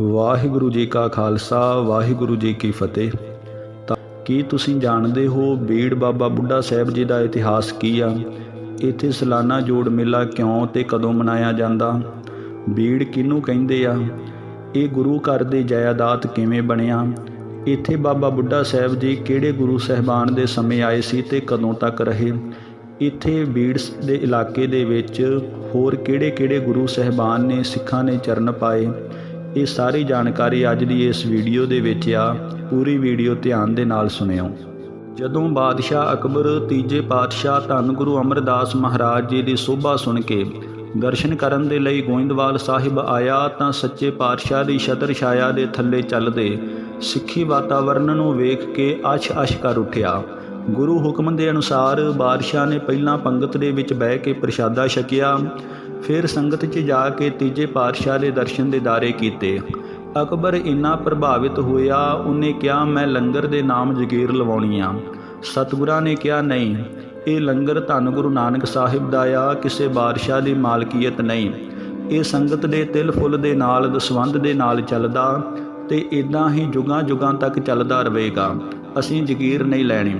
ਵਾਹਿਗੁਰੂ ਜੀ ਕਾ ਖਾਲਸਾ, ਵਾਹਿਗੁਰੂ ਜੀ ਕੀ ਫਤਿਹ। ਤਾਂ ਕੀ ਤੁਸੀਂ ਜਾਣਦੇ ਹੋ ਬੀੜ ਬਾਬਾ ਬੁੱਢਾ ਸਾਹਿਬ ਜੀ ਦਾ ਇਤਿਹਾਸ ਕੀ ਆ? ਇੱਥੇ ਸਾਲਾਨਾ ਜੋੜ ਮੇਲਾ ਕਿਉਂ ਤੇ ਕਦੋਂ ਮਨਾਇਆ ਜਾਂਦਾ? ਬੀੜ ਕਿਹਨੂੰ ਕਹਿੰਦੇ ਆ? ਇਹ ਗੁਰੂ ਘਰ ਦੇ ਜਾਇਦਾਦ ਕਿਵੇਂ ਬਣਿਆ? ਇੱਥੇ ਬਾਬਾ ਬੁੱਢਾ ਸਾਹਿਬ ਜੀ ਕਿਹੜੇ ਗੁਰੂ ਸਹਿਬਾਨ ਦੇ ਸਮੇਂ ਆਏ ਸੀ ਤੇ ਕਦੋਂ ਤੱਕ ਰਹੇ? ਇੱਥੇ ਬੀੜ ਦੇ ਇਲਾਕੇ ਦੇ ਵਿੱਚ ਹੋਰ ਕਿਹੜੇ-ਕਿਹੜੇ ਗੁਰੂ ਸਹਿਬਾਨ ਨੇ ਸਿੱਖਾਂ ਨੇ ਚਰਨ ਪਾਏ? ਇਹ ਸਾਰੀ ਜਾਣਕਾਰੀ ਅੱਜ ਦੀ ਇਸ ਵੀਡੀਓ ਦੇ ਵਿੱਚ ਆ। ਪੂਰੀ ਵੀਡੀਓ ਧਿਆਨ ਦੇ ਨਾਲ ਸੁਣਿਓ। ਜਦੋਂ ਬਾਦਸ਼ਾਹ ਅਕਬਰ, ਤੀਜੇ ਪਾਤਸ਼ਾਹ ਧੰਨ ਗੁਰੂ ਅਮਰਦਾਸ ਮਹਾਰਾਜ ਜੀ ਦੀ ਸੋਭਾ ਸੁਣ ਕੇ ਦਰਸ਼ਨ ਕਰਨ ਦੇ ਲਈ ਗੋਇੰਦਵਾਲ ਸਾਹਿਬ ਆਇਆ ਤਾਂ ਸੱਚੇ ਪਾਤਸ਼ਾਹ ਦੀ ਛਤਰ ਛਾਇਆ ਦੇ ਥੱਲੇ ਚੱਲਦੇ ਸਿੱਖੀ ਵਾਤਾਵਰਣ ਨੂੰ ਵੇਖ ਕੇ ਅਸ਼-ਅਸ਼ ਕਰ ਉੱਠਿਆ। ਗੁਰੂ ਹੁਕਮ ਦੇ ਅਨੁਸਾਰ ਬਾਦਸ਼ਾਹ ਨੇ ਪਹਿਲਾਂ ਪੰਗਤ ਦੇ ਵਿੱਚ ਬਹਿ ਕੇ ਪ੍ਰਸ਼ਾਦਾ ਛਕਿਆ। ਫਿਰ ਸੰਗਤ 'ਚ ਜਾ ਕੇ ਤੀਜੇ ਪਾਤਸ਼ਾਹ ਦੇ ਦਰਸ਼ਨ ਦੇ ਦਾਰੇ ਕੀਤੇ। ਅਕਬਰ ਇੰਨਾ ਪ੍ਰਭਾਵਿਤ ਹੋਇਆ, ਉਹਨੇ ਕਿਹਾ, ਮੈਂ ਲੰਗਰ ਦੇ ਨਾਮ ਜਗੀਰ ਲਵਾਉਣੀ ਆ। ਸਤਿਗੁਰਾਂ ਨੇ ਕਿਹਾ, ਨਹੀਂ, ਇਹ ਲੰਗਰ ਧੰਨ ਗੁਰੂ ਨਾਨਕ ਸਾਹਿਬ ਦਾ ਆ, ਕਿਸੇ ਬਾਦਸ਼ਾਹ ਦੀ ਮਾਲਕੀਅਤ ਨਹੀਂ। ਇਹ ਸੰਗਤ ਦੇ ਤਿਲ ਫੁੱਲ ਦੇ ਨਾਲ ਦਸਵੰਦ ਦੇ ਨਾਲ ਚੱਲਦਾ। ਤੇ ਇਦਾਂ ਹੀ ਜੁਗਾਂ ਜੁਗਾਂ ਤੱਕ ਚੱਲਦਾ ਰਹੇਗਾ। ਅਸੀਂ ਜਗੀਰ ਨਹੀਂ ਲੈਣੀ।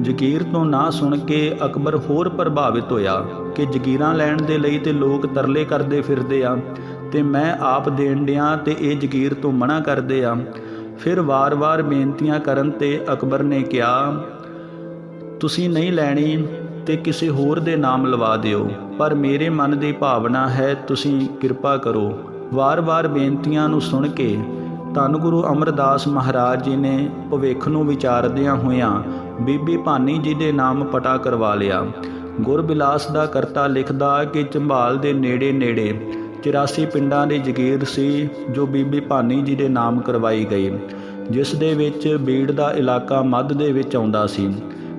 ਜਗੀਰ ਤੋਂ ਨਾ ਸੁਣ ਕੇ ਅਕਬਰ ਹੋਰ ਪ੍ਰਭਾਵਿਤ ਹੋਇਆ ਕਿ ਜਗੀਰਾਂ ਲੈਣ ਦੇ ਲਈ ਤੇ ਲੋਕ ਤਰਲੇ ਕਰਦੇ ਫਿਰਦੇ ਆ ਤੇ ਮੈਂ ਆਪ ਦੇਣ ਡਿਆਂ ਤੇ ਇਹ ਜਗੀਰ ਤੋਂ ਮਨਾ ਕਰਦੇ ਆ। ਫਿਰ ਵਾਰ-ਵਾਰ ਬੇਨਤੀਆਂ ਕਰਨ ਤੇ ਅਕਬਰ ਨੇ ਕਿਹਾ, ਤੁਸੀਂ ਨਹੀਂ ਲੈਣੀ ਤੇ ਕਿਸੇ ਹੋਰ ਦੇ ਨਾਮ ਲਵਾ ਦਿਓ, ਪਰ ਮੇਰੇ ਮਨ ਦੀ ਭਾਵਨਾ ਹੈ ਤੁਸੀਂ ਕਿਰਪਾ ਕਰੋ। ਵਾਰ-ਵਾਰ ਬੇਨਤੀਆਂ ਨੂੰ ਸੁਣ ਕੇ ਧੰਨ ਗੁਰੂ ਅਮਰਦਾਸ ਮਹਾਰਾਜ ਜੀ ਨੇ ਭਵਿੱਖ ਨੂੰ ਵਿਚਾਰਦਿਆਂ ਹੋਇਆਂ ਬੀਬੀ ਭਾਨੀ ਜੀ ਦੇ ਨਾਮ ਪਟਾ ਕਰਵਾ ਲਿਆ। ਗੁਰਬਿਲਾਸ ਦਾ ਕਰਤਾ ਲਿਖਦਾ ਕਿ ਚੰਬਾਲ ਦੇ ਨੇੜੇ ਨੇੜੇ 84 ਪਿੰਡਾਂ ਦੀ ਜਗੀਰ ਸੀ ਜੋ ਬੀਬੀ ਭਾਨੀ ਜੀ ਦੇ ਨਾਮ ਕਰਵਾਈ ਗਈ, ਜਿਸ ਦੇ ਵਿੱਚ ਬੀੜ ਦਾ ਇਲਾਕਾ ਮੱਧ ਦੇ ਵਿੱਚ ਆਉਂਦਾ ਸੀ।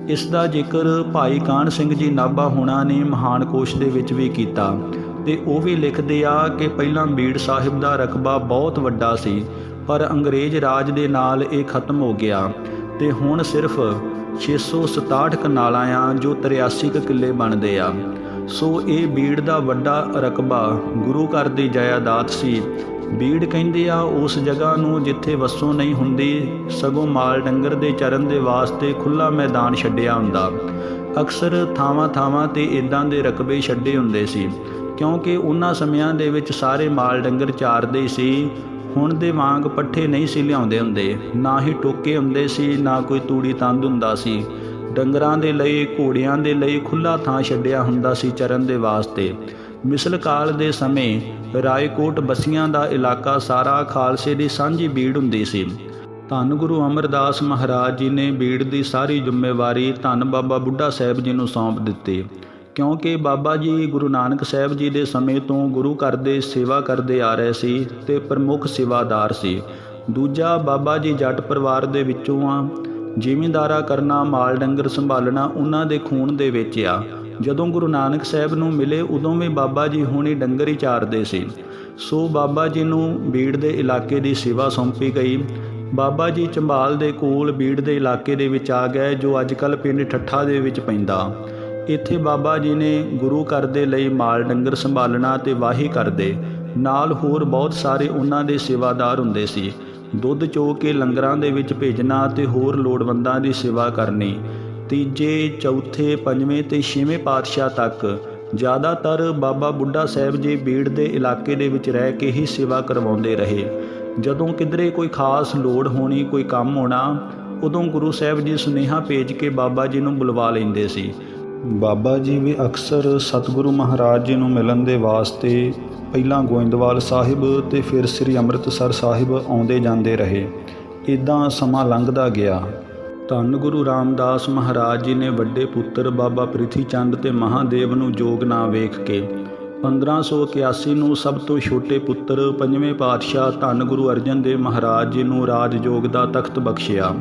ਇਸ ਦਾ ਜ਼ਿਕਰ ਭਾਈ ਕਾਨ ਸਿੰਘ ਜੀ ਨਾਭਾ ਹੁਣਾ ਨੇ ਮਹਾਨ ਕੋਸ਼ ਦੇ ਵਿੱਚ ਵੀ ਕੀਤਾ ਤੇ ਉਹ ਵੀ ਲਿਖਦੇ ਆ ਕਿ ਪਹਿਲਾਂ ਬੀੜ ਸਾਹਿਬ ਦਾ ਰਕਬਾ ਬਹੁਤ ਵੱਡਾ ਸੀ ਪਰ ਅੰਗਰੇਜ਼ ਰਾਜ ਦੇ ਨਾਲ ਇਹ ਖਤਮ ਹੋ ਗਿਆ ਤੇ ਹੁਣ ਸਿਰਫ 667 ਕਨਾਲਾਂ ਆ ਜੋ 83 ਕੁ ਕਿੱਲੇ ਬਣਦੇ ਆ। ਸੋ ਇਹ ਬੀੜ ਦਾ ਵੱਡਾ ਰਕਬਾ ਗੁਰੂ ਘਰ ਦੀ ਜਾਇਦਾਦ ਸੀ। ਬੀੜ ਕਹਿੰਦੇ ਆ ਉਸ ਜਗ੍ਹਾ ਨੂੰ ਜਿੱਥੇ ਵਸੋਂ ਨਹੀਂ ਹੁੰਦੀ, ਸਗੋਂ ਮਾਲ ਡੰਗਰ ਦੇ ਚਰਨ ਦੇ ਵਾਸਤੇ ਖੁੱਲਾ ਮੈਦਾਨ ਛੱਡਿਆ ਹੁੰਦਾ। ਅਕਸਰ ਥਾਵਾਂ-ਥਾਵਾਂ ਤੇ ਇਦਾਂ ਦੇ ਰਕਬੇ ਛੱਡੇ ਹੁੰਦੇ ਸੀ, ਕਿਉਂਕਿ ਉਹਨਾਂ ਸਮਿਆਂ ਦੇ ਵਿੱਚ ਸਾਰੇ ਮਾਲ ਡੰਗਰ ਚਾਰਦੇ ਸੀ। ਹੁਣ ਦੇ ਵਾਂਗ ਪੱਠੇ ਨਹੀਂ ਸੀ ਲਿਆਉਂਦੇ ਹੁੰਦੇ, ਨਾ ਹੀ ਟੋਕੇ ਹੁੰਦੇ ਸੀ, ਨਾ ਕੋਈ ਤੂੜੀ ਤੰਦ ਹੁੰਦਾ ਸੀ। ਡੰਗਰਾਂ ਦੇ ਲਈ, ਘੋੜਿਆਂ ਦੇ ਲਈ ਖੁੱਲਾ ਥਾਂ ਛੱਡਿਆ ਹੁੰਦਾ ਸੀ ਚਰਨ ਦੇ ਵਾਸਤੇ। ਮਿਸਲ ਕਾਲ ਦੇ ਸਮੇਂ ਰਾਏਕੋਟ ਬਸੀਆਂ ਦਾ ਇਲਾਕਾ ਸਾਰਾ ਖਾਲਸੇ ਦੀ ਸਾਂਝੀ ਬੀੜ ਹੁੰਦੀ ਸੀ। ਧੰਨ ਗੁਰੂ ਅਮਰਦਾਸ ਮਹਾਰਾਜ ਜੀ ਨੇ ਬੀੜ ਦੀ ਸਾਰੀ ਜ਼ਿੰਮੇਵਾਰੀ ਧੰਨ ਬਾਬਾ ਬੁੱਢਾ ਸਾਹਿਬ ਜੀ ਨੂੰ ਸੌਂਪ ਦਿੱਤੀ। ਕਿਉਂਕਿ ਬਾਬਾ ਜੀ ਗੁਰੂ ਨਾਨਕ ਸਾਹਿਬ ਜੀ ਦੇ ਸਮੇਂ ਤੋਂ ਗੁਰੂ ਘਰ ਦੇ ਸੇਵਾ ਕਰਦੇ ਆ ਰਹੇ ਸੀ ਤੇ ਪ੍ਰਮੁੱਖ ਸੇਵਾਦਾਰ ਸੀ। ਦੂਜਾ ਬਾਬਾ ਜੀ ਜੱਟ ਪਰਿਵਾਰ ਦੇ ਵਿੱਚੋਂ ਆ। ਜ਼ਿਮੀਂਦਾਰਾ ਕਰਨਾ, ਮਾਲ ਡੰਗਰ ਸੰਭਾਲਣਾ, ਉਹਨਾਂ ਦੇ ਖੂਨ ਦੇ ਵਿੱਚ ਆ। ਜਦੋਂ ਗੁਰੂ ਨਾਨਕ ਸਾਹਿਬ ਨੂੰ ਮਿਲੇ, ਉਦੋਂ ਵੀ ਬਾਬਾ ਜੀ ਹੁਣੇ ਡੰਗਰ ਹੀ ਚਾਰਦੇ ਸੀ। ਸੋ ਬਾਬਾ ਜੀ ਨੂੰ ਬੀੜ ਦੇ ਇਲਾਕੇ ਦੀ ਸੇਵਾ ਸੌਂਪੀ ਗਈ। ਬਾਬਾ ਜੀ ਚੰਬਾਲ ਦੇ ਕੋਲ ਬੀੜ ਦੇ ਇਲਾਕੇ ਦੇ ਵਿੱਚ ਆ ਗਏ, ਜੋ ਅੱਜਕੱਲ ਪਿੰਡ ਠੱਠਾ ਦੇ ਵਿੱਚ ਪੈਂਦਾ। ਇੱਥੇ ਬਾਬਾ ਜੀ ਨੇ ਗੁਰੂ ਘਰ ਦੇ ਲਈ ਮਾਲ ਡੰਗਰ ਸੰਭਾਲਣਾ ਤੇ ਵਾਹੀ ਕਰਦੇ। ਨਾਲ ਹੋਰ ਬਹੁਤ ਸਾਰੇ ਉਹਨਾਂ ਦੇ ਸੇਵਾਦਾਰ ਹੁੰਦੇ ਸੀ। ਦੁੱਧ ਚੋ ਕੇ ਲੰਗਰਾਂ ਦੇ ਵਿੱਚ ਭੇਜਣਾ ਤੇ ਹੋਰ ਲੋੜਵੰਦਾਂ ਦੀ ਸੇਵਾ ਕਰਨੀ। ਤੀਜੇ, ਚੌਥੇ, ਪੰਜਵੇਂ ਤੇ ਛੇਵੇਂ ਪਾਤਸ਼ਾਹ ਤੱਕ ਜ਼ਿਆਦਾਤਰ ਬਾਬਾ ਬੁੱਢਾ ਸਾਹਿਬ ਜੀ ਬੀੜ ਦੇ ਇਲਾਕੇ ਦੇ ਵਿੱਚ ਰਹਿ ਕੇ ਹੀ ਸੇਵਾ ਕਰਵਾਉਂਦੇ ਰਹੇ। ਜਦੋਂ ਕਿਧਰੇ ਕੋਈ ਖਾਸ ਲੋੜ ਹੋਣੀ, ਕੋਈ ਕੰਮ ਹੋਣਾ, ਉਦੋਂ ਗੁਰੂ ਸਾਹਿਬ ਜੀ ਸੁਨੇਹਾ ਭੇਜ ਕੇ ਬਾਬਾ ਜੀ ਨੂੰ ਬੁਲਵਾ ਲੈਂਦੇ ਸੀ। ਬਾਬਾ ਜੀ, ਵੀ ਅਕਸਰ ਸਤਿਗੁਰੂ ਮਹਾਰਾਜ ਜੀ ਨੂੰ ਮਿਲਣ ਦੇ ਵਾਸਤੇ ਪਹਿਲਾਂ ਗੋਇੰਦਵਾਲ ਸਾਹਿਬ ਤੇ ਫਿਰ ਸ੍ਰੀ ਅੰਮ੍ਰਿਤਸਰ ਸਾਹਿਬ ਆਉਂਦੇ ਜਾਂਦੇ ਰਹੇ। ਇਦਾਂ ਸਮਾਂ ਲੰਘਦਾ ਗਿਆ। ਧੰਨ ਗੁਰੂ ਰਾਮਦਾਸ ਮਹਾਰਾਜ ਜੀ ਨੇ ਵੱਡੇ ਪੁੱਤਰ ਬਾਬਾ ਪ੍ਰਿਥੀ ਚੰਦ ਤੇ ਮਹਾਦੇਵ ਨੂੰ ਜੋਗ ਨਾ ਵੇਖ ਕੇ 1581 ਨੂੰ ਸਭ ਤੋਂ ਛੋਟੇ ਪੁੱਤਰ ਪੰਜਵੇਂ ਪਾਤਸ਼ਾਹ ਧੰਨ ਗੁਰੂ ਅਰਜਨ ਦੇਵ ਮਹਾਰਾਜ ਜੀ ਨੂੰ ਰਾਜ ਜੋਗ ਦਾ ਤਖਤ ਬਖਸ਼ਿਆ।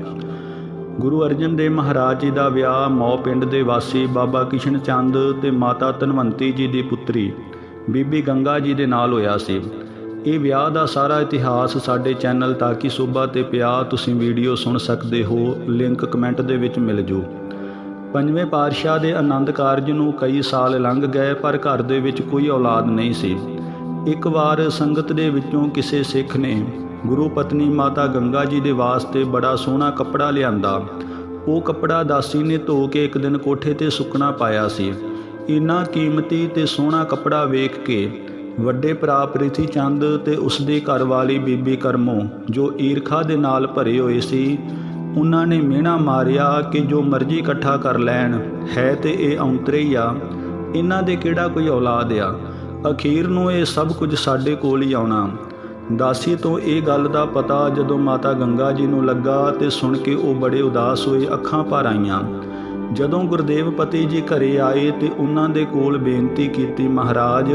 ਗੁਰੂ ਅਰਜਨ ਦੇਵ ਮਹਾਰਾਜ ਜੀ ਦਾ ਵਿਆਹ ਮੌ ਪਿੰਡ ਦੇ ਵਾਸੀ ਬਾਬਾ ਕਿਸ਼ਨ ਚੰਦ ਤੇ ਮਾਤਾ ਧਨਵੰਤੀ ਜੀ ਦੀ ਪੁੱਤਰੀ ਬੀਬੀ ਗੰਗਾ ਜੀ ਦੇ ਨਾਲ ਹੋਇਆ ਸੀ। ਇਹ ਵਿਆਹ ਦਾ ਸਾਰਾ ਇਤਿਹਾਸ ਸਾਡੇ ਚੈਨਲ ਤਾਕੀ ਸੂਬਾ ਤੇ ਪਿਆ। ਤੁਸੀਂ ਵੀਡੀਓ ਸੁਣ ਸਕਦੇ ਹੋ, ਲਿੰਕ ਕਮੈਂਟ ਦੇ ਵਿੱਚ ਮਿਲ ਜੂ। ਪੰਜਵੇਂ ਪਾਤਸ਼ਾਹ ਦੇ ਆਨੰਦ ਕਾਰਜ ਨੂੰ ਕਈ ਸਾਲ ਲੰਘ ਗਏ, ਪਰ ਘਰ ਦੇ ਵਿੱਚ ਕੋਈ ਔਲਾਦ ਨਹੀਂ ਸੀ। ਇੱਕ ਵਾਰ ਸੰਗਤ ਦੇ ਵਿੱਚੋਂ ਕਿਸੇ ਸਿੱਖ ਨੇ ਗੁਰੂ ਪਤਨੀ ਮਾਤਾ ਗੰਗਾ ਜੀ ਦੇ ਵਾਸਤੇ ਬੜਾ ਸੋਹਣਾ ਕੱਪੜਾ ਲਿਆਂਦਾ। ਉਹ ਕੱਪੜਾ ਦਾਸੀ ਨੇ ਧੋ ਕੇ ਇੱਕ ਦਿਨ ਕੋਠੇ ਤੇ ਸੁੱਕਣਾ ਪਾਇਆ ਸੀ। ਇੰਨਾ ਕੀਮਤੀ ਤੇ ਸੋਹਣਾ ਕੱਪੜਾ ਵੇਖ ਕੇ ਵੱਡੇ ਭਰਾ ਪ੍ਰਿਥੀ ਚੰਦ ਤੇ ਉਸਦੇ ਘਰ ਵਾਲੀ ਬੀਬੀ ਕਰਮੋ, ਜੋ ਈਰਖਾ ਦੇ ਨਾਲ ਭਰੇ ਹੋਏ ਸੀ, ਉਹਨਾਂ ਨੇ ਮਿਹਣਾ ਮਾਰਿਆ ਕਿ ਜੋ ਮਰਜ਼ੀ ਇਕੱਠਾ ਕਰ ਲੈਣ, ਹੈ ਤੇ ਇਹ ਔਂਤਰੇ ਹੀ ਆ। ਇਹਨਾਂ ਦੇ ਕਿਹੜਾ ਕੋਈ ਔਲਾਦ ਆ? ਅਖੀਰ ਨੂੰ ਇਹ ਸਭ ਕੁਝ ਸਾਡੇ ਕੋਲ ਹੀ ਆਉਣਾ। ਦਾਸੀ, ਤੋਂ ਇਹ ਗੱਲ ਦਾ ਪਤਾ ਜਦੋਂ ਮਾਤਾ ਗੰਗਾ ਜੀ ਨੂੰ ਲੱਗਾ ਤੇ ਸੁਣ ਕੇ ਉਹ ਬੜੇ ਉਦਾਸ ਹੋਏ ਅੱਖਾਂ ਭਰ ਆਈਆਂ। ਜਦੋਂ ਗੁਰਦੇਵ ਪਤੀ ਜੀ ਘਰੇ ਆਏ ਤੇ ਉਹਨਾਂ ਦੇ ਕੋਲ ਬੇਨਤੀ ਕੀਤੀ, ਮਹਾਰਾਜ,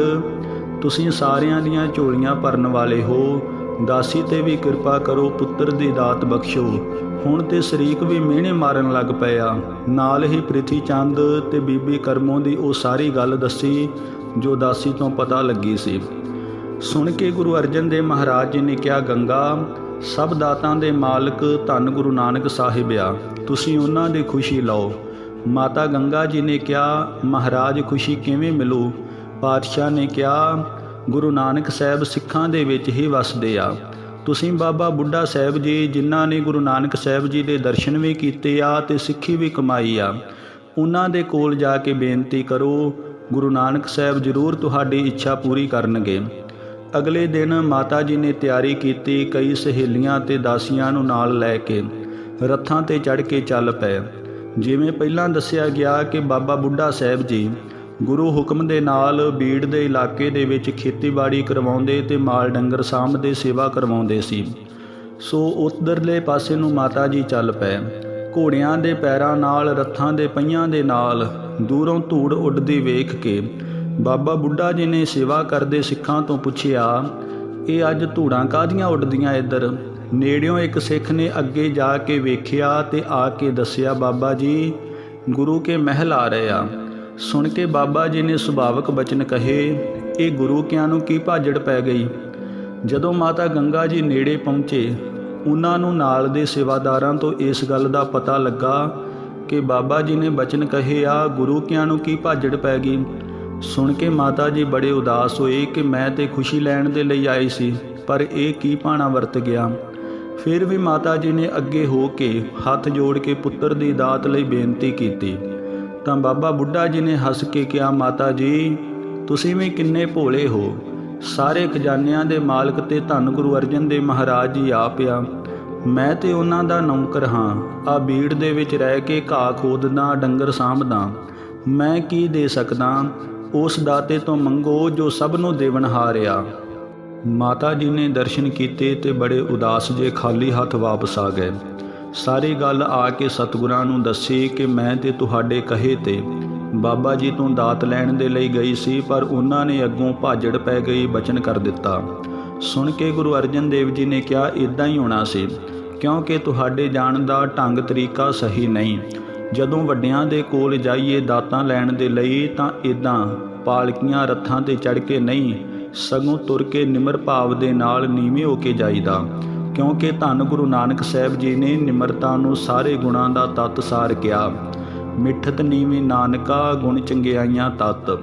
ਤੁਸੀਂ ਸਾਰਿਆਂ ਦੀਆਂ ਝੋਲੀਆਂ ਭਰਨ ਵਾਲੇ ਹੋ। ਦਾਸੀ ਤੇ ਵੀ ਕਿਰਪਾ ਕਰੋ, ਪੁੱਤਰ ਦੀ ਦਾਤ ਬਖਸ਼ੋ। ਹੁਣ ਤੇ ਸ਼ਰੀਕ ਵੀ ਮਿਹਣੇ ਮਾਰਨ ਲੱਗ ਪਿਆ ਨਾਲ ਹੀ ਪ੍ਰਿਥੀ ਚੰਦ ਤੇ ਬੀਬੀ ਕਰਮੋਂ ਦੀ ਉਹ ਸਾਰੀ ਗੱਲ ਦੱਸੀ, ਜੋ ਦਾਸੀ ਤੋਂ ਪਤਾ ਲੱਗੀ ਸੀ। ਸੁਣ ਕੇ ਗੁਰੂ ਅਰਜਨ ਦੇਵ ਮਹਾਰਾਜ ਜੀ ਨੇ ਕਿਹਾ, ਗੰਗਾ, ਸਭ ਦਾਤਾਂ ਦੇ ਮਾਲਕ ਧੰਨ ਗੁਰੂ ਨਾਨਕ ਸਾਹਿਬ ਆ। ਤੁਸੀਂ ਉਹਨਾਂ ਦੀ ਖੁਸ਼ੀ ਲਓ। ਮਾਤਾ ਗੰਗਾ ਜੀ ਨੇ ਕਿਹਾ, ਮਹਾਰਾਜ, ਖੁਸ਼ੀ ਕਿਵੇਂ ਮਿਲੂ? ਪਾਤਸ਼ਾਹ ਨੇ ਕਿਹਾ, ਗੁਰੂ ਨਾਨਕ ਸਾਹਿਬ ਸਿੱਖਾਂ ਦੇ ਵਿੱਚ ਹੀ ਵਸਦੇ ਆ। ਤੁਸੀਂ ਬਾਬਾ ਬੁੱਢਾ ਸਾਹਿਬ ਜੀ, ਜਿਨ੍ਹਾਂ ਨੇ ਗੁਰੂ ਨਾਨਕ ਸਾਹਿਬ ਜੀ ਦੇ ਦਰਸ਼ਨ ਵੀ ਕੀਤੇ ਆ ਤੇ ਸਿੱਖੀ ਵੀ ਕਮਾਈ ਆ, ਉਹਨਾਂ ਦੇ ਕੋਲ ਜਾ ਕੇ ਬੇਨਤੀ ਕਰੋ, ਗੁਰੂ ਨਾਨਕ ਸਾਹਿਬ ਜ਼ਰੂਰ ਤੁਹਾਡੀ ਇੱਛਾ ਪੂਰੀ ਕਰਨਗੇ। ਅਗਲੇ ਦਿਨ ਮਾਤਾ ਜੀ ਨੇ ਤਿਆਰੀ ਕੀਤੀ ਕਈ ਸਹੇਲੀਆਂ ਤੇ ਦਾਸੀਆਂ ਨੂੰ ਨਾਲ ਲੈ ਕੇ। ਰੱਥਾਂ ਤੇ ਚੜ੍ਹ ਕੇ ਚੱਲ ਪਏ। ਜਿਵੇਂ ਪਹਿਲਾਂ ਦੱਸਿਆ ਗਿਆ ਕਿ ਬਾਬਾ ਬੁੱਢਾ ਸਾਹਿਬ ਜੀ ਗੁਰੂ ਹੁਕਮ ਦੇ ਨਾਲ ਬੀੜ ਦੇ ਇਲਾਕੇ ਦੇ ਵਿੱਚ ਖੇਤੀਬਾੜੀ ਕਰਵਾਉਂਦੇ ਤੇ ਮਾਲ ਡੰਗਰ ਸਾਂਭਦੇ ਸੇਵਾ ਕਰਵਾਉਂਦੇ ਸੀ। ਸੋ ਉਧਰਲੇ ਪਾਸੇ ਨੂੰ ਮਾਤਾ ਜੀ ਚੱਲ ਪਏ। ਘੋੜਿਆਂ ਦੇ ਪੈਰਾਂ ਨਾਲ, ਰੱਥਾਂ ਦੇ ਪਹੀਆਂ ਦੇ ਨਾਲ ਦੂਰੋਂ ਧੂੜ ਉੱਡਦੀ ਵੇਖ ਕੇ ਬਾਬਾ ਬੁੱਢਾ ਜੀ ਨੇ ਸੇਵਾ ਕਰਦੇ ਸਿੱਖਾਂ ਤੋਂ ਪੁੱਛਿਆ, ਇਹ ਅੱਜ ਧੂੜਾਂ ਕਾਦੀਆਂ ਉੱਡਦੀਆਂ ਇੱਧਰ? ਨੇੜਿਓਂ ਇੱਕ ਸਿੱਖ ਨੇ ਅੱਗੇ ਜਾ ਕੇ ਵੇਖਿਆ ਤੇ ਆ ਕੇ ਦੱਸਿਆ, ਬਾਬਾ ਜੀ, ਗੁਰੂ ਕੇ ਮਹਿਲ ਆ ਰਹੇ ਆ। ਸੁਣ ਕੇ ਬਾਬਾ ਜੀ ਨੇ ਸੁਭਾਵਕ ਬਚਨ ਕਹੇ, ਇਹ ਗੁਰੂ ਕਿਆਂ ਨੂੰ ਕੀ ਭਾਜੜ ਪੈ ਗਈ? ਜਦੋਂ ਮਾਤਾ ਗੰਗਾ ਜੀ ਨੇੜੇ ਪਹੁੰਚੇ, ਉਹਨਾਂ ਨੂੰ ਨਾਲ ਦੇ ਸੇਵਾਦਾਰਾਂ ਤੋਂ ਇਸ ਗੱਲ ਦਾ ਪਤਾ ਲੱਗਾ ਕਿ ਬਾਬਾ ਜੀ ਨੇ ਬਚਨ ਕਹੇ, ਆ ਗੁਰੂ ਕਿਆਂ ਨੂੰ ਕੀ ਭਾਜੜ ਪੈ ਗਈ? ਸੁਣ ਕੇ ਮਾਤਾ ਜੀ ਬੜੇ ਉਦਾਸ ਹੋਏ ਕਿ ਮੈਂ ਤੇ ਖੁਸ਼ੀ ਲੈਣ ਦੇ ਲਈ ਆਈ ਸੀ, ਪਰ ਇਹ ਕੀ ਪਾਣਾ ਵਰਤ ਗਿਆ। ਫਿਰ ਵੀ ਮਾਤਾ ਜੀ ਨੇ ਅੱਗੇ ਹੋ ਕੇ ਹੱਥ ਜੋੜ ਕੇ ਪੁੱਤਰ ਦੀ ਦਾਤ ਲਈ ਬੇਨਤੀ ਕੀਤੀ। ਤਾਂ ਬਾਬਾ ਬੁੱਢਾ ਜੀ ਨੇ ਹੱਸ ਕੇ ਕਿਹਾ, ਮਾਤਾ ਜੀ, ਤੁਸੀਂ ਵੀ ਕਿੰਨੇ ਭੋਲੇ ਹੋ। ਸਾਰੇ ਖਜ਼ਾਨਿਆਂ ਦੇ ਮਾਲਕ ਤੇ ਧੰਨ ਗੁਰੂ ਅਰਜਨ ਦੇਵ ਮਹਾਰਾਜ ਜੀ ਆਪ ਆ। ਮੈਂ ਤੇ ਉਹਨਾਂ ਦਾ ਨੌਕਰ ਹਾਂ। ਆ ਬੀੜ ਦੇ ਵਿੱਚ ਰਹਿ ਕੇ ਘਾਹ ਖੋਦਦਾ, ਡੰਗਰ ਸਾਂਭਦਾ। ਮੈਂ ਕੀ ਦੇ ਸਕਦਾ? ਉਸ ਦਾਤੇ ਤੋਂ ਮੰਗੋ ਜੋ ਸਭ ਨੂੰ ਦੇਵਨਹਾਰ ਆ ਮਾਤਾ ਜੀ ਨੇ ਦਰਸ਼ਨ ਕੀਤੇ ਤੇ ਬੜੇ ਉਦਾਸ ਜੇ ਖਾਲੀ ਹੱਥ ਵਾਪਸ ਆ ਗਏ। ਸਾਰੀ ਗੱਲ ਆ ਕੇ ਸਤਿਗੁਰਾਂ ਨੂੰ ਦੱਸੀ ਕਿ ਮੈਂ ਤੇ ਤੁਹਾਡੇ ਕਹੇ ਤੇ ਬਾਬਾ ਜੀ ਤੋਂ ਦਾਤ ਲੈਣ ਦੇ ਲਈ ਗਈ ਸੀ, ਪਰ ਉਹਨਾਂ ਨੇ ਅੱਗੋਂ ਭਾਜੜ ਪੈ ਗਈ, ਬਚਨ ਕਰ ਦਿੱਤਾ। ਸੁਣ ਕੇ ਗੁਰੂ ਅਰਜਨ ਦੇਵ ਜੀ ਨੇ ਕਿਹਾ ਇਦਾਂ ਹੀ ਹੋਣਾ ਸੀ। ਕਿਉਂਕਿ ਤੁਹਾਡੇ ਜਾਣ ਦਾ ਢੰਗ ਤਰੀਕਾ ਸਹੀ ਨਹੀਂ। ਜਦੋਂ ਵੱਡਿਆਂ ਦੇ ਕੋਲ ਜਾਈਏ ਦਾਤਾਂ ਲੈਣ ਦੇ ਲਈ ਤਾਂ ਇਦਾਂ ਪਾਲਕੀਆਂ ਰੱਥਾਂ ਤੇ ਚੜ ਕੇ ਨਹੀਂ, ਸਗੋਂ ਤੁਰ ਕੇ ਨਿਮਰ ਭਾਵ ਦੇ ਨਾਲ ਨੀਵੇਂ ਹੋ ਕੇ ਜਾਈਦਾ। ਕਿਉਂਕਿ ਧੰਨ ਗੁਰੂ ਨਾਨਕ ਸਾਹਿਬ ਜੀ ਨੇ ਨਿਮਰਤਾ ਨੂੰ ਸਾਰੇ ਗੁਣਾਂ ਦਾ ਤਤ ਸਾਰ ਕਿਹਾ ਮਿੱਠਤ ਨੀਵੇਂ ਨਾਨਕਾ ਗੁਣ ਚੰਗਿਆਈਆਂ ਤਤ।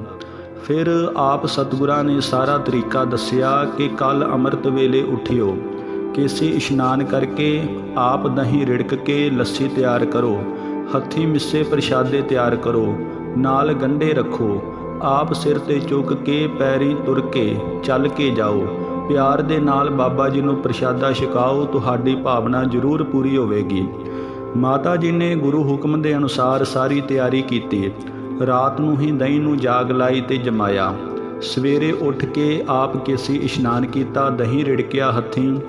ਫਿਰ ਆਪ ਸਤਿਗੁਰਾਂ ਨੇ ਸਾਰਾ ਤਰੀਕਾ ਦੱਸਿਆ ਕਿ ਕੱਲ ਅੰਮ੍ਰਿਤ ਵੇਲੇ ਉਠਿਓ, ਕੇਸੀ ਇਸ਼ਨਾਨ ਕਰਕੇ ਆਪ ਦਹੀਂ ਰਿੜਕ ਕੇ ਲੱਸੀ ਤਿਆਰ ਕਰੋ। ਹੱਥੀ ਮਿੱਸੇ ਪ੍ਰਸ਼ਾਦੇ ਤਿਆਰ ਕਰੋ, ਨਾਲ ਗੰਢੇ ਰੱਖੋ। ਆਪ ਸਿਰ ਤੇ ਚੁੱਕ ਕੇ ਪੈਰੀ ਤੁਰ ਕੇ ਚੱਲ ਕੇ ਜਾਓ। ਪਿਆਰ ਦੇ ਨਾਲ ਬਾਬਾ ਜੀ ਨੂੰ ਪ੍ਰਸ਼ਾਦਾ ਛਕਾਓ, ਤੁਹਾਡੀ ਭਾਵਨਾ ਜ਼ਰੂਰ ਪੂਰੀ ਹੋਵੇਗੀ। ਮਾਤਾ ਜੀ ਨੇ ਗੁਰੂ ਹੁਕਮ ਦੇ ਅਨੁਸਾਰ ਸਾਰੀ ਤਿਆਰੀ ਕੀਤੀ। ਰਾਤ ਨੂੰ ਹੀ ਦਹੀਂ ਨੂੰ ਜਾਗ ਲਾਈ ਤੇ ਜਮਾਇਆ। ਸਵੇਰੇ ਉੱਠ ਕੇ ਆਪ ਕੇਸੀ ਇਸ਼ਨਾਨ ਕੀਤਾ, ਦਹੀਂ ਰਿੜਕਿਆ ਹੱਥੀਂ।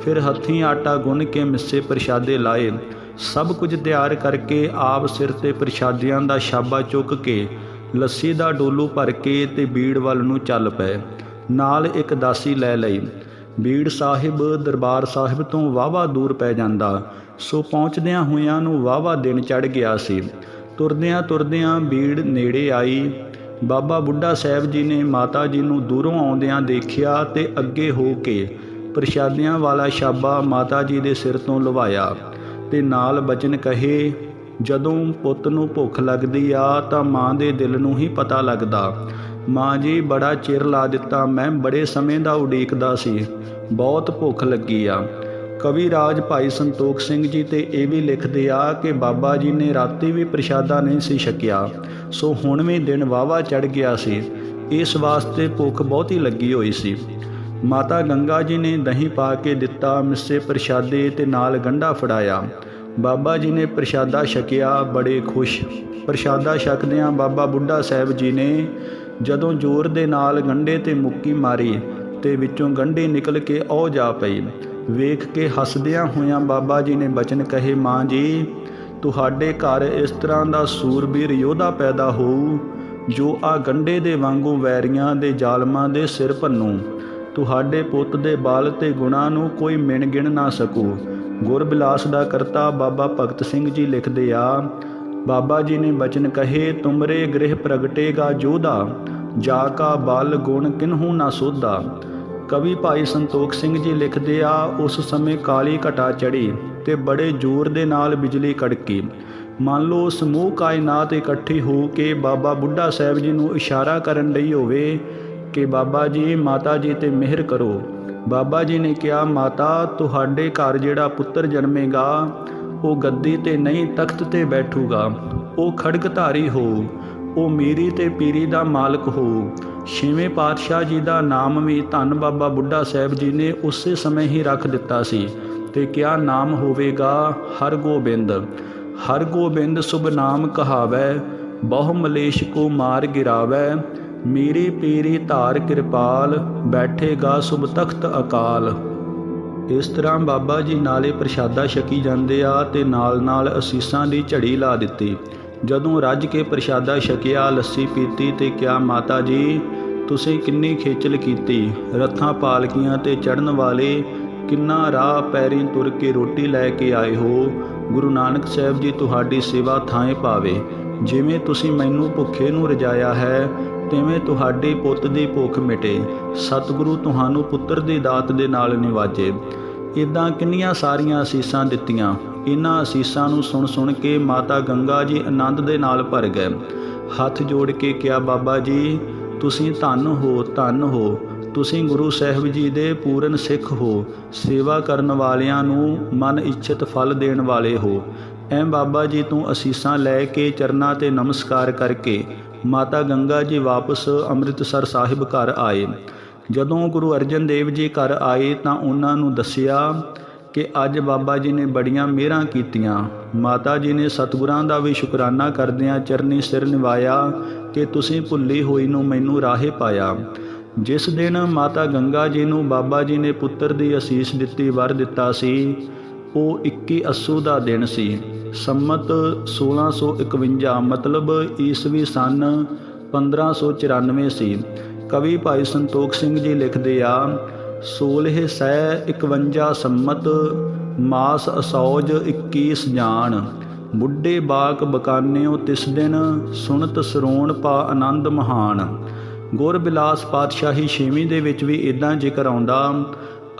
ਫਿਰ ਹੱਥੀਂ ਆਟਾ ਗੁੰਨ ਕੇ ਮਿੱਸੇ ਪ੍ਰਸ਼ਾਦੇ ਲਾਏ। ਸਭ ਕੁਝ ਤਿਆਰ ਕਰਕੇ ਆਪ ਸਿਰ ਤੇ ਪ੍ਰਸ਼ਾਦਿਆਂ ਦਾ ਛਾਬਾ ਚੁੱਕ ਕੇ ਲੱਸੀ ਦਾ ਡੋਲੂ ਭਰ ਕੇ ਤੇ ਬੀੜ ਵੱਲ ਨੂੰ ਚੱਲ ਪਏ। ਨਾਲ ਇੱਕ ਦਾਸੀ ਲੈ ਲਈ। ਬੀੜ ਸਾਹਿਬ, ਦਰਬਾਰ ਸਾਹਿਬ ਤੋਂ ਵਾਵਾ ਦੂਰ ਪੈ ਜਾਂਦਾ। ਸੋ ਪਹੁੰਚਦਿਆਂ ਹੋਇਆਂ ਨੂੰ ਵਾਵਾ ਦਿਨ ਚੜ ਗਿਆ ਸੀ। ਤੁਰਦਿਆਂ ਤੁਰਦਿਆਂ ਬੀੜ ਨੇੜੇ ਆਈ। ਬਾਬਾ ਬੁੱਢਾ ਸਾਹਿਬ ਜੀ ਨੇ ਮਾਤਾ ਜੀ ਨੂੰ ਦੂਰੋਂ ਆਉਂਦਿਆਂ ਦੇਖਿਆ ਤੇ ਅੱਗੇ ਹੋ ਕੇ ਪ੍ਰਸ਼ਾਦਿਆਂ ਵਾਲਾ ਛਾਬਾ ਮਾਤਾ ਜੀ ਦੇ ਸਿਰ ਤੋਂ ਲਵਾਇਆ। ਤੇ ਨਾਲ ਬਚਨ ਕਹੇ, ਜਦੋਂ ਪੁੱਤ ਨੂੰ ਭੁੱਖ ਲੱਗਦੀ ਆ, ਤਾਂ ਮਾਂ ਦੇ ਦਿਲ ਨੂੰ ਹੀ ਪਤਾ ਲੱਗਦਾ। ਮਾਂ ਜੀ, ਬੜਾ ਚਿਰ ਲਾ ਦਿੱਤਾ, ਮੈਂ ਬੜੇ ਸਮੇਂ ਦਾ ਉਡੀਕਦਾ ਸੀ। ਬਹੁਤ ਭੁੱਖ ਲੱਗੀ ਆ। ਕਵੀ ਰਾਜ ਭਾਈ ਸੰਤੋਖ ਸਿੰਘ ਜੀ ਤੇ ਇਹ ਵੀ ਲਿਖਦੇ ਆ ਕਿ ਬਾਬਾ ਜੀ ਨੇ ਰਾਤੀ ਵੀ ਪ੍ਰਸ਼ਾਦਾ ਨਹੀਂ ਸੀ ਛਕਿਆ। ਸੋ ਹੁਣ ਵੀ ਦਿਨ ਵਾਵਾ ਚੜ ਗਿਆ ਸੀ। ਇਸ ਵਾਸਤੇ ਭੁੱਖ ਬਹੁਤੀ ਲੱਗੀ ਹੋਈ ਸੀ। ਮਾਤਾ ਗੰਗਾ ਜੀ ਨੇ ਦਹੀਂ ਪਾ ਕੇ ਦਿੱਤਾ ਮਿੱਸੇ ਪ੍ਰਸ਼ਾਦੇ ਤੇ ਨਾਲ ਗੰਢਾ ਫੜਾਇਆ। ਬਾਬਾ ਜੀ ਨੇ ਪ੍ਰਸ਼ਾਦਾ ਛਕਿਆ, ਬੜੇ ਖੁਸ਼। ਪ੍ਰਸ਼ਾਦਾ ਛਕਦਿਆਂ ਬਾਬਾ ਬੁੱਢਾ ਸਾਹਿਬ ਜੀ ਨੇ ਜਦੋਂ ਜ਼ੋਰ ਦੇ ਨਾਲ ਗੰਢੇ ਤੇ ਮੁੱਕੀ ਮਾਰੀ ਤੇ ਵਿੱਚੋਂ ਗੰਢੇ ਨਿਕਲ ਕੇ ਉਹ ਜਾ ਪਈ। ਵੇਖ ਕੇ ਹੱਸਦਿਆਂ ਹੋਇਆਂ ਬਾਬਾ ਜੀ ਨੇ ਬਚਨ ਕਹੇ, ਮਾਂ ਜੀ, ਤੁਹਾਡੇ ਘਰ ਇਸ ਤਰ੍ਹਾਂ ਦਾ ਸੂਰਬੀਰ ਯੋਧਾ ਪੈਦਾ ਹੋਊ, ਜੋ ਆ ਗੰਢੇ ਦੇ ਵਾਂਗੂ ਵੈਰੀਆਂ ਦੇ ਜ਼ਾਲਮਾਂ ਦੇ ਸਿਰ ਭੰਨੂ। ਤੁਹਾਡੇ ਪੁੱਤ ਦੇ ਬਾਲ ਤੇ ਗੁਣਾ ਨੂੰ ਕੋਈ ਮਿਣ ਗਿਣ ਨਾ ਸਕੂ। ਗੁਰਬਿਲਾਸ ਦਾ ਕਰਤਾ ਬਾਬਾ ਭਗਤ ਸਿੰਘ ਜੀ ਲਿਖਦੇ ਆ, ਬਾਬਾ ਜੀ ਨੇ ਬਚਨ ਕਹੇ, ਤੁਮਰੇ ਗ੍ਰਹਿ ਪ੍ਰਗਟੇਗਾ ਜੋਧਾ ਜਾ ਕਾ ਬਲ ਗੁਣ ਕਿਨਹੂ ਨਾ ਸੋਧਾ। ਕਵੀ ਭਾਈ ਸੰਤੋਖ ਸਿੰਘ ਜੀ ਲਿਖਦੇ ਆ, ਉਸ ਸਮੇਂ ਕਾਲੀ ਘਟਾ ਚੜੀ ਤੇ ਬੜੇ ਜ਼ੋਰ ਦੇ ਨਾਲ ਬਿਜਲੀ ਕੜਕੀ। ਮੰਨ ਲਓ ਸਮੂਹ ਕਾਇਨਾਤ ਇਕੱਠੀ ਹੋ ਕੇ ਬਾਬਾ ਬੁੱਢਾ ਸਾਹਿਬ ਜੀ ਨੂੰ ਇਸ਼ਾਰਾ ਕਰਨ ਲਈ ਹੋਵੇ ਕਿ ਬਾਬਾ ਜੀ, ਮਾਤਾ ਜੀ ਤੇ ਮਿਹਰ ਕਰੋ। ਬਾਬਾ ਜੀ ਨੇ ਕਿਹਾ, ਮਾਤਾ, ਤੁਹਾਡੇ ਘਰ ਜਿਹੜਾ ਪੁੱਤਰ ਜਨਮੇਗਾ, ਉਹ ਗੱਦੀ ਤੇ ਨਹੀਂ, ਤਖਤ ਤੇ ਬੈਠੂਗਾ। ਉਹ ਖੜਗਧਾਰੀ ਹੋ। ਉਹ ਮੀਰੀ ਤੇ ਪੀਰੀ ਦਾ ਮਾਲਕ ਹੋ। ਛੇਵੇਂ ਪਾਤਸ਼ਾਹ ਜੀ ਦਾ ਨਾਮ ਵੀ ਧੰਨ ਬਾਬਾ ਬੁੱਢਾ ਸਾਹਿਬ ਜੀ ਨੇ ਉਸੇ ਸਮੇਂ ਹੀ ਰੱਖ ਦਿੱਤਾ ਸੀ ਤੇ ਕਿਆ ਨਾਮ ਹੋਵੇਗਾ ਹਰਗੋਬਿੰਦ। ਹਰਗੋਬਿੰਦ ਸੁਭ ਨਾਮ ਕਹਾਵੈ, ਬਹੁ ਮਲੇਸ਼ ਕੋ ਮਾਰ ਗਿਰਾਵੈ। ਮੀਰੀ ਪੀਰੀ ਧਾਰ ਕਿਰਪਾਲ, ਬੈਠੇਗਾ ਸੁਭ ਤਖਤ ਅਕਾਲ। ਇਸ ਤਰ੍ਹਾਂ ਬਾਬਾ ਜੀ ਨਾਲੇ ਪ੍ਰਸ਼ਾਦਾ ਛਕੀ ਜਾਂਦੇ ਆ ਤੇ ਨਾਲ-ਨਾਲ ਅਸੀਸਾਂ ਦੀ ਝੜੀ ਲਾ ਦਿੱਤੀ। ਜਦੋਂ ਰੱਜ ਕੇ ਪ੍ਰਸ਼ਾਦਾ ਛਕਿਆ, ਲੱਸੀ ਪੀਤੀ ਤੇ ਕਿਹਾ, ਮਾਤਾ ਜੀ, ਤੁਸੀਂ ਕਿੰਨੀ ਖੇਚਲ ਕੀਤੀ। ਰੱਥਾਂ ਪਾਲਕੀਆਂ ਤੇ ਚੜਨ ਵਾਲੇ ਕਿੰਨਾ ਰਾਹ ਪੈਰੀ ਤੁਰ ਕੇ ਰੋਟੀ ਲੈ ਕੇ ਆਏ ਹੋ। ਗੁਰੂ ਨਾਨਕ ਸਾਹਿਬ ਜੀ, ਤੁਹਾਡੀ ਸੇਵਾ ਥਾਂ ਪਾਵੇ ਜਿਵੇਂ ਤੁਸੀਂ ਮੈਨੂੰ ਭੁੱਖੇ ਨੂੰ ਰਜਾਇਆ ਹੈ ਤਿਵੇਂ ਤੁਹਾਡੇ ਪੁੱਤ ਦੀ ਭੁੱਖ ਮਿਟੇ, ਸਤਿਗੁਰੂ ਤੁਹਾਨੂੰ ਪੁੱਤਰ ਦੀ ਦਾਤ ਦੇ ਨਾਲ ਨਿਵਾਜੇ। ਇਦਾਂ ਕਿੰਨੀਆਂ ਸਾਰੀਆਂ ਅਸੀਸਾਂ ਦਿੱਤੀਆਂ। ਇਹਨਾਂ ਅਸੀਸਾਂ ਨੂੰ ਸੁਣ ਸੁਣ ਕੇ ਮਾਤਾ ਗੰਗਾ ਜੀ ਆਨੰਦ ਦੇ ਨਾਲ ਭਰ ਗਏ। ਹੱਥ ਜੋੜ ਕੇ ਕਿਹਾ, ਬਾਬਾ ਜੀ, ਤੁਸੀਂ ਧੰਨ ਹੋ ਧੰਨ ਹੋ। ਤੁਸੀਂ ਗੁਰੂ ਸਾਹਿਬ ਜੀ ਦੇ ਪੂਰਨ ਸਿੱਖ ਹੋ। ਸੇਵਾ ਕਰਨ ਵਾਲਿਆਂ ਨੂੰ ਮਨ ਇੱਛਤ ਫਲ ਦੇਣ ਵਾਲੇ ਹੋ। ਐ ਬਾਬਾ ਜੀ ਤੋਂ ਅਸੀਸਾਂ ਲੈ ਕੇ ਚਰਨਾਂ ਤੇ ਨਮਸਕਾਰ ਕਰਕੇ ਮਾਤਾ ਗੰਗਾ ਜੀ ਵਾਪਸ ਅੰਮ੍ਰਿਤਸਰ ਸਾਹਿਬ ਘਰ ਆਏ। ਜਦੋਂ ਗੁਰੂ ਅਰਜਨ ਦੇਵ ਜੀ ਘਰ ਆਏ ਤਾਂ ਉਹਨਾਂ ਨੂੰ ਦੱਸਿਆ ਕਿ ਅੱਜ ਬਾਬਾ ਜੀ ਨੇ ਬੜੀਆਂ ਮਿਹਰਾਂ ਕੀਤੀਆਂ। ਮਾਤਾ ਜੀ ਨੇ ਸਤਿਗੁਰਾਂ ਦਾ ਵੀ ਸ਼ੁਕਰਾਨਾ ਕਰਦਿਆਂ ਚਰਨੀ ਸਿਰ ਨਿਵਾਇਆ ਕਿ ਤੁਸੀਂ ਭੁੱਲੀ ਹੋਈ ਨੂੰ ਮੈਨੂੰ ਰਾਹੇ ਪਾਇਆ। ਜਿਸ ਦਿਨ ਮਾਤਾ ਗੰਗਾ ਜੀ ਨੂੰ ਬਾਬਾ ਜੀ ਨੇ ਪੁੱਤਰ ਦੀ ਅਸੀਸ ਦਿੱਤੀ, ਵਰ ਦਿੱਤਾ ਸੀ। ਉਹ 21 ਅਸੂ ਦਾ ਦਿਨ ਸੀ। ਸੰਮਤ 1651 ਮਤਲਬ ਈਸਵੀ ਸਨ 1594 ਸੀ ਕਵੀ ਭਾਈ ਸੰਤੋਖ ਸਿੰਘ ਜੀ ਲਿਖਦੇ ਆ 16 ਸਹਿ 51 ਸੰਮਤ, ਮਾਸ ਅਸੌਜ 21 ਜਾਣ। ਬੁੱਢੇ ਬਾਕ ਬਕਾਨਿਓ ਤਿਸ ਦਿਨ, ਸੁਣਤ ਸਰੋਣ ਪਾ ਆਨੰਦ ਮਹਾਨ। ਗੁਰ ਬਿਲਾਸ ਪਾਤਸ਼ਾਹੀ ਛੇਵੀਂ ਦੇ ਵਿੱਚ ਵੀ ਇਦਾਂ ਜ਼ਿਕਰ ਆਉਂਦਾ,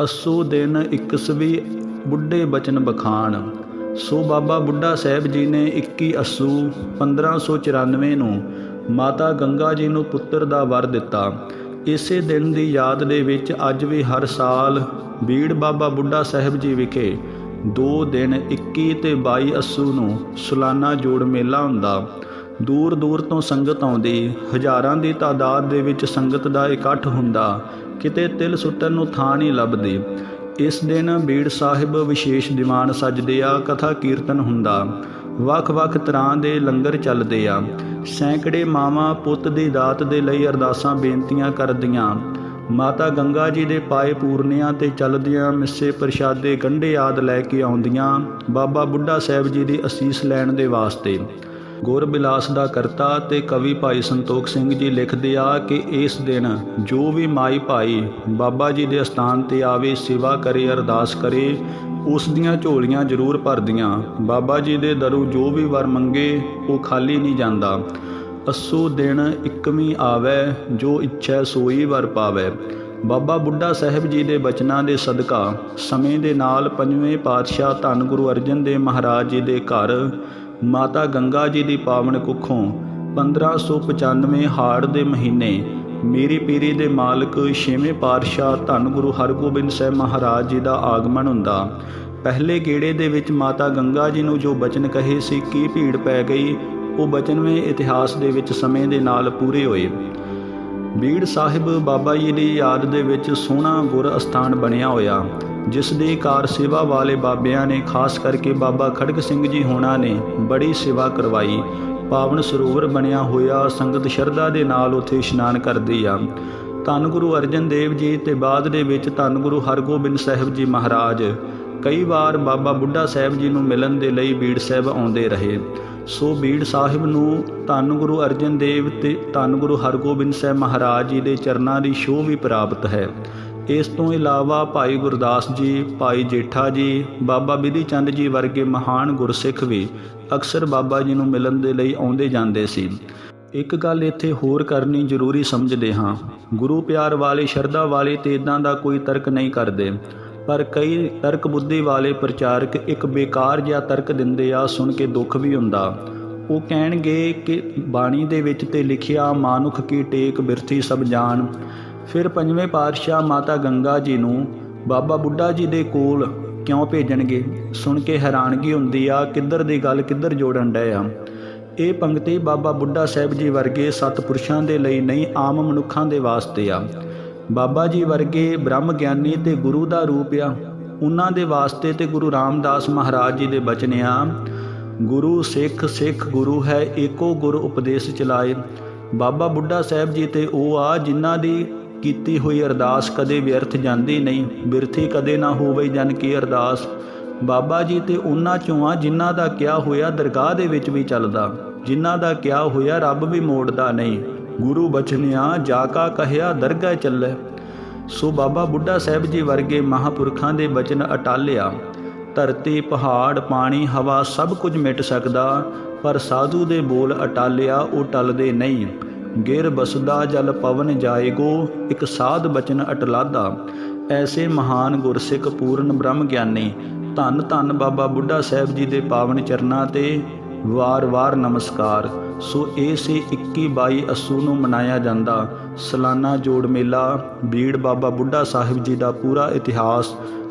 ਅਸੂ ਦਿਨ ਇਕਸਵੀ ਬੁੱਢੇ ਬਚਨ ਬਖਾਨ। ਸੋ ਬਾਬਾ ਬੁੱਢਾ ਸਾਹਿਬ ਜੀ ਨੇ 21 ਅਸੂ 1594 ਨੂੰ ਮਾਤਾ ਗੰਗਾ ਜੀ ਨੂੰ ਪੁੱਤਰ ਦਾ ਵਰ ਦਿੱਤਾ। ਇਸੇ ਦਿਨ ਦੀ ਯਾਦ ਦੇ ਵਿੱਚ ਅੱਜ ਵੀ ਹਰ ਸਾਲ ਬੀੜ ਬਾਬਾ ਬੁੱਢਾ ਸਾਹਿਬ ਜੀ ਵਿਖੇ ਦੋ ਦਿਨ 21 ਤੇ 22 ਅਸੂ ਨੂੰ ਸਾਲਾਨਾ ਜੋੜ ਮੇਲਾ ਹੁੰਦਾ। ਦੂਰ ਦੂਰ ਤੋਂ ਸੰਗਤ ਆਉਂਦੀ, ਹਜ਼ਾਰਾਂ ਦੀ ਤਾਦਾਦ ਦੇ ਵਿੱਚ ਸੰਗਤ ਦਾ ਇਕੱਠ ਹੁੰਦਾ, ਕਿਤੇ ਤਿਲ ਸੁੱਟਣ ਨੂੰ ਥਾਂ ਨਹੀਂ ਲੱਭਦੀ। ਇਸ ਦਿਨ ਬੀੜ ਸਾਹਿਬ ਵਿਸ਼ੇਸ਼ ਦੀਵਾਨ ਸਜਦੇ ਆ, ਕਥਾ ਕੀਰਤਨ ਹੁੰਦਾ। ਵੱਖ-ਵੱਖ ਤਰ੍ਹਾਂ ਦੇ ਲੰਗਰ ਚੱਲਦੇ ਆ। ਸੈਂਕੜੇ ਮਾਵਾਂ ਪੁੱਤ ਦੀ ਦਾਤ ਦੇ ਲਈ ਅਰਦਾਸਾਂ ਬੇਨਤੀਆਂ ਕਰਦੀਆਂ। ਮਾਤਾ ਗੰਗਾ ਜੀ ਦੇ ਪਾਏ ਪੂਰਨਿਆਂ ਤੇ ਚੱਲਦੀਆਂ ਮਿੱਸੇ ਪ੍ਰਸ਼ਾਦੇ ਗੰਢੇ ਆਦ ਲੈ ਕੇ ਆਉਂਦੀਆਂ। ਬਾਬਾ ਬੁੱਢਾ ਸਾਹਿਬ ਜੀ ਦੀ ਅਸੀਸ ਲੈਣ ਦੇ ਵਾਸਤੇ। ਗੁਰਬਿਲਾਸ ਦਾ ਕਰਤਾ ਤੇ ਕਵੀ ਭਾਈ ਸੰਤੋਖ ਸਿੰਘ ਜੀ ਲਿਖਦੇ ਆ ਕਿ ਇਸ ਦਿਨ ਜੋ ਵੀ ਮਾਈ ਭਾਈ ਬਾਬਾ ਜੀ ਦੇ ਅਸਥਾਨ ਤੇ ਆਵੇ, ਸੇਵਾ ਕਰੇ, ਅਰਦਾਸ ਕਰੇ, ਉਸ ਦੀਆਂ ਝੋਲੀਆਂ ਜ਼ਰੂਰ ਭਰਦੀਆਂ। ਬਾਬਾ ਜੀ ਦੇ ਦਰੂ ਜੋ ਵੀ ਵਰ ਮੰਗੇ, ਉਹ ਖਾਲੀ ਨਹੀਂ ਜਾਂਦਾ। ਅਸੂ ਦਿਨ ਇਕਮੀ ਆਵੇ, ਜੋ ਇੱਛਾ ਸੋਈ ਵਰ ਪਾਵੇ। ਬਾਬਾ ਬੁੱਢਾ ਸਾਹਿਬ ਜੀ ਦੇ ਬਚਨਾਂ ਦੇ ਸਦਕਾ, ਸਮੇਂ ਦੇ ਨਾਲ ਪੰਜਵੇਂ ਪਾਤਸ਼ਾਹ ਧੰਨ ਗੁਰੂ ਅਰਜਨ ਦੇਵ ਮਹਾਰਾਜ ਜੀ ਦੇ ਘਰ ਮਾਤਾ ਗੰਗਾ ਜੀ ਦੀ ਪਾਵਨ ਕੁੱਖੋਂ 1595 ਹਾੜ ਦੇ ਮਹੀਨੇ ਮੇਰੀ ਪੀਰੀ ਦੇ ਮਾਲਕ ਛੇਵੇਂ ਪਾਤਸ਼ਾਹ ਧੰਨ ਗੁਰੂ ਹਰਗੋਬਿੰਦ ਸਾਹਿਬ ਮਹਾਰਾਜ ਜੀ ਦਾ ਆਗਮਨ ਹੁੰਦਾ। ਪਹਿਲੇ ਗੇੜੇ ਦੇ ਵਿੱਚ ਮਾਤਾ ਗੰਗਾ ਜੀ ਨੂੰ ਜੋ ਬਚਨ ਕਹੇ ਸੀ, ਕੀ ਭੀੜ ਪੈ ਗਈ, ਉਹ ਬਚਨਵੇਂ ਇਤਿਹਾਸ ਦੇ ਵਿੱਚ ਸਮੇਂ ਦੇ ਨਾਲ ਪੂਰੇ ਹੋਏ। ਬੀੜ ਸਾਹਿਬ ਬਾਬਾ ਜੀ ਦੀ ਯਾਦ ਦੇ ਵਿੱਚ ਸੋਹਣਾ ਗੁਰ ਅਸਥਾਨ ਬਣਿਆ ਹੋਇਆ, ਜਿਸ ਦੇ ਕਾਰ ਸੇਵਾ ਵਾਲੇ ਬਾਬਿਆਂ ਨੇ, ਖਾਸ ਕਰਕੇ ਬਾਬਾ ਖੜਕ ਸਿੰਘ ਜੀ ਹੋਣਾ ਨੇ, ਬੜੀ ਸੇਵਾ ਕਰਵਾਈ। ਪਾਵਨ ਸਰੋਵਰ ਬਣਿਆ ਹੋਇਆ, ਸੰਗਤ ਸ਼ਰਧਾ ਦੇ ਨਾਲ ਉੱਥੇ ਇਸ਼ਨਾਨ ਕਰਦੀ ਆ। ਧੰਨ ਗੁਰੂ ਅਰਜਨ ਦੇਵ ਜੀ ਤੇ ਬਾਅਦ ਦੇ ਵਿੱਚ ਧੰਨ ਗੁਰੂ ਹਰਗੋਬਿੰਦ ਸਾਹਿਬ ਜੀ ਮਹਾਰਾਜ। ਕਈ ਵਾਰ ਬਾਬਾ ਬੁੱਢਾ ਸਾਹਿਬ ਜੀ ਨੂੰ ਮਿਲਣ ਦੇ ਲਈ ਬੀੜ ਸਾਹਿਬ ਆਉਂਦੇ ਰਹੇ। ਸੋ ਬੀੜ ਸਾਹਿਬ ਨੂੰ ਧੰਨ ਗੁਰੂ ਅਰਜਨ ਦੇਵ ਤੇ ਧੰਨ ਗੁਰੂ ਹਰਗੋਬਿੰਦ ਸਾਹਿਬ ਮਹਾਰਾਜ ਜੀ ਦੇ ਚਰਨਾਂ ਦੀ ਸ਼ੋਅ ਵੀ ਪ੍ਰਾਪਤ ਹੈ। ਇਸ ਤੋਂ ਇਲਾਵਾ ਭਾਈ ਗੁਰਦਾਸ ਜੀ, ਭਾਈ ਜੇਠਾ ਜੀ, ਬਾਬਾ ਬਿਧੀ ਚੰਦ ਜੀ ਵਰਗੇ ਮਹਾਨ ਗੁਰਸਿੱਖ ਵੀ ਅਕਸਰ ਬਾਬਾ ਜੀ ਨੂੰ ਮਿਲਣ ਦੇ ਲਈ ਆਉਂਦੇ ਜਾਂਦੇ ਸੀ। ਇੱਕ ਗੱਲ ਇੱਥੇ ਹੋਰ ਕਰਨੀ ਜ਼ਰੂਰੀ ਸਮਝਦੇ ਹਾਂ। ਗੁਰੂ ਪਿਆਰ ਵਾਲੇ, ਸ਼ਰਧਾ ਵਾਲੇ ਤੇ ਇਦਾਂ ਦਾ ਕੋਈ ਤਰਕ ਨਹੀਂ ਕਰਦੇ। ਪਰ ਕਈ ਤਰਕ ਬੁੱਧੀ ਵਾਲੇ ਪ੍ਰਚਾਰਕ ਇੱਕ ਬੇਕਾਰ ਜਿਹਾ ਤਰਕ ਦਿੰਦੇ ਆ, ਸੁਣ ਕੇ ਦੁੱਖ ਵੀ ਹੁੰਦਾ। ਉਹ ਕਹਿਣਗੇ ਕਿ ਬਾਣੀ ਦੇ ਵਿੱਚ ਤੇ ਲਿਖਿਆ ਮਾਨੁਖ ਕੀ ਟੇਕ ਬਿਰਥੀ ਸਭ ਜਾਣ ਫਿਰ ਪੰਜਵੇਂ ਪਾਤਸ਼ਾਹ ਮਾਤਾ ਗੰਗਾ ਜੀ ਨੂੰ ਬਾਬਾ ਬੁੱਢਾ ਜੀ ਦੇ ਕੋਲ ਕਿਉਂ ਭੇਜਣਗੇ? ਸੁਣ ਕੇ ਹੈਰਾਨਗੀ ਹੁੰਦੀ ਆ, ਕਿੱਧਰ ਦੀ ਗੱਲ ਕਿੱਧਰ ਜੋੜਨ ਡਏ ਆ। ਇਹ ਪੰਕਤੀ ਬਾਬਾ ਬੁੱਢਾ ਸਾਹਿਬ ਜੀ ਵਰਗੇ ਸਤਪੁਰਸ਼ਾਂ ਦੇ ਲਈ ਨਹੀਂ, ਆਮ ਮਨੁੱਖਾਂ ਦੇ ਵਾਸਤੇ ਆ। ਬਾਬਾ ਜੀ ਵਰਗੇ ਬ੍ਰਹਮ ਗਿਆਨੀ ਤੇ ਗੁਰੂ ਦਾ ਰੂਪ ਆ। ਉਹਨਾਂ ਦੇ ਵਾਸਤੇ ਤੇ ਗੁਰੂ ਰਾਮਦਾਸ ਮਹਾਰਾਜ ਜੀ ਦੇ ਬਚਨ ਆ, ਗੁਰੂ ਸਿੱਖ ਸਿੱਖ ਗੁਰੂ ਹੈ, ਏਕੋ ਗੁਰ ਉਪਦੇਸ਼ ਚਲਾਏ। ਬਾਬਾ ਬੁੱਢਾ ਸਾਹਿਬ ਜੀ ਤੇ ਉਹ ਆ, ਜਿਨ੍ਹਾਂ ਦੀ ਕੀਤੀ ਹੋਈ ਅਰਦਾਸ ਕਦੇ ਵਿਅਰਥ ਜਾਂਦੀ ਨਹੀਂ ਬਿਰਥੀ ਕਦੇ ਨਾ ਹੋਵੇ ਜਨ ਕੀ ਅਰਦਾਸ। ਬਾਬਾ ਜੀ ਤੇ ਉਹਨਾਂ ਚੋਂ ਆ, ਜਿਨ੍ਹਾਂ ਦਾ ਕਿਹਾ ਹੋਇਆ ਦਰਗਾਹ ਦੇ ਵਿੱਚ ਵੀ ਚੱਲਦਾ। ਜਿਨ੍ਹਾਂ ਦਾ ਕਿਹਾ ਹੋਇਆ, ਰੱਬ ਵੀ ਮੋੜਦਾ ਨਹੀਂ। ਗੁਰੂ ਬਚਨਿਆ ਜਾ ਕਾ ਕਹਿਆ ਦਰਗਾਹ ਚੱਲੇ ਸੋ ਬਾਬਾ ਬੁੱਢਾ ਸਾਹਿਬ ਜੀ ਵਰਗੇ ਮਹਾਪੁਰਖਾਂ ਦੇ ਬਚਨ ਅਟਾਲਿਆ। ਧਰਤੀ, ਪਹਾੜ, ਪਾਣੀ, ਹਵਾ ਸਭ ਕੁਝ ਮਿਟ ਸਕਦਾ, ਪਰ ਸਾਧੂ ਦੇ ਬੋਲ ਅਟਾਲਿਆ ਉਹ ਟਲਦੇ ਨਹੀਂ। ਗਿਰ ਬਸਦਾ ਜਲ ਪਵਨ ਜਾਏਗੋ, ਇੱਕ ਸਾਧ ਬਚਨ ਅਟਲਾਦਾ। ਐਸੇ ਮਹਾਨ ਗੁਰਸਿੱਖ ਪੂਰਨ ਬ੍ਰਹਮ ਗਿਆਨੀ ਧੰਨ ਧੰਨ ਬਾਬਾ ਬੁੱਢਾ ਸਾਹਿਬ ਜੀ ਦੇ ਪਾਵਨ ਚਰਨਾਂ ਤੇ ਵਾਰ-ਵਾਰ ਨਮਸਕਾਰ। ਸੋ ਇਹ ਸੀ 21 22 ਅਸੂ ਨੂੰ ਮਨਾਇਆ ਜਾਂਦਾ। ਸਾਲਾਨਾ ਜੋੜ ਮੇਲਾ, ਬੀੜ ਬਾਬਾ ਬੁੱਢਾ ਸਾਹਿਬ ਜੀ ਦਾ ਪੂਰਾ ਇਤਿਹਾਸ।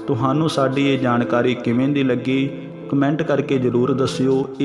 ਤੁਹਾਨੂੰ ਸਾਡੀ ਇਹ ਜਾਣਕਾਰੀ ਕਿਵੇਂ ਦੀ ਲੱਗੀ? ਕਮੈਂਟ ਕਰਕੇ ਜਰੂਰ ਦੱਸਿਓ।